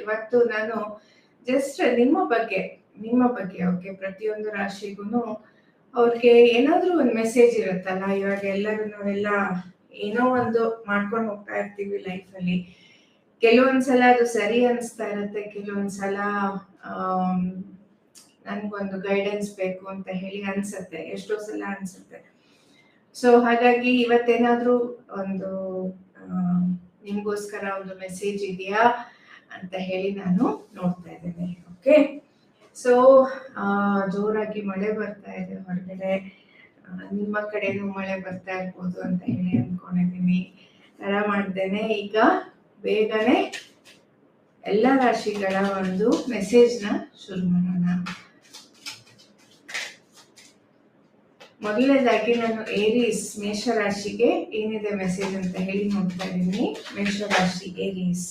ಇವತ್ತು ನಾನು ಜಸ್ಟ್ ನಿಮ್ಮ ಬಗ್ಗೆ ನಿಮ್ಮ ಬಗ್ಗೆ ಓಕೆ ಪ್ರತಿಯೊಂದು ರಾಶಿಗೂ ಅವ್ರಿಗೆ ಏನಾದ್ರೂ ಒಂದು ಮೆಸೇಜ್ ಇರುತ್ತಲ್ಲ, ಇವಾಗ ಎಲ್ಲರೂ ನಾವೆಲ್ಲ ಏನೋ ಒಂದು ಮಾಡ್ಕೊಂಡು ಹೋಗ್ತಾ ಇರ್ತೀವಿ ಲೈಫಲ್ಲಿ ಕೆಲವೊಂದ್ಸಲ ಅದು ಸರಿ ಅನಿಸ್ತಾ ಇರುತ್ತೆ, ಕೆಲವೊಂದ್ಸಲ ನನ್ಗೊಂದು ಗೈಡೆನ್ಸ್ ಬೇಕು ಅಂತ ಹೇಳಿ ಅನ್ಸುತ್ತೆ, ಎಷ್ಟೋ ಸಲ ಅನ್ಸುತ್ತೆ. ಸೊ ಹಾಗಾಗಿ ಇವತ್ತೇನಾದ್ರೂ ಒಂದು ನಿಮ್ಗೋಸ್ಕರ ಒಂದು ಮೆಸೇಜ್ ಇದೆಯಾ? ಅಂತ ಹೇಳಿ ನಾನು ನೋಡ್ತಾ ಇದ್ದೇನೆ. ಓಕೆ ಸೊ ಜೋರಾಗಿ ಮಳೆ ಬರ್ತಾ ಇದೆ ಹೊರಗಡೆ. ನಿಮ್ಮ ಕಡೆನೂ ಮಳೆ ಬರ್ತಾ ಇರ್ಬೋದು ಅಂತ ಹೇಳಿ ಅನ್ಕೊಂಡಿದ್ದೀನಿ. ತರ ಮಾಡ್ತೇನೆ ಈಗ ಬೇಗನೆ ಎಲ್ಲ ರಾಶಿಗಳ ಒಂದು ಮೆಸೇಜ್ನ ಶುರು ಮಾಡೋಣ. ಮೊದಲನೇದಾಗಿ ನಾನು ಏರೀಸ್ ಮೇಷರಾಶಿಗೆ ಏನಿದೆ ಮೆಸೇಜ್ ಅಂತ ಹೇಳಿ ನೋಡ್ತಾ ಇದ್ದೀನಿ. ಮೇಷರಾಶಿ ಏರೀಸ್